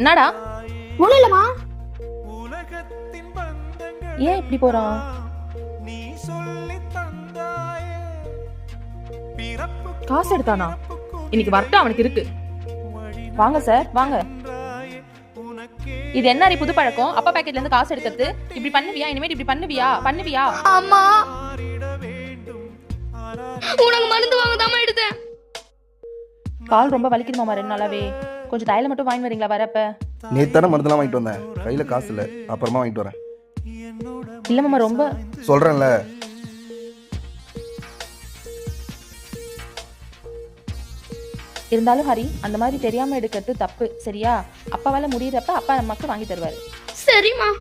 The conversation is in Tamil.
என்னடா? ஒண்ணுலமா ஏன் இப்படி போறான் நீ சொல்லி தந்தாயே. காசு எடுத்தானா? இன்னைக்கு வரட்டும் அவனுக்கு இருக்கு. வாங்க சார் வாங்க. இது என்ன புது பழக்கம்? அப்பா பாக்கெட்ல இருந்து காசு எடுக்கிறது? இப்படி பண்ணுவியா? இனிமேல் இப்படி பண்ணுவியா? பண்ணுவியா? அம்மா. உனக்கு மருந்து கால் ரொம்ப வலிக்குதுமாமா ரெண்டு நாளாவே. கொஞ்சம் தையல மட்டும் வாங்கி வரீங்களா வரப்ப? நேற்று தானே மருந்தெல்லாம் வாங்கிட்டு வந்தேன். கையில் காசு இல்லை. அப்புறமா வாங்கிட்டு வரேன். இல்ல மாமா ரொம்ப சொல்கிறேன்ல இருந்தாலும் ஹரி அந்த மாதிரி தெரியாம எடுக்கிறது தப்பு. சரியா? அப்பாவால முடியறப்ப அப்பா நமக்கு வாங்கி தருவாரு. சரிம்மா.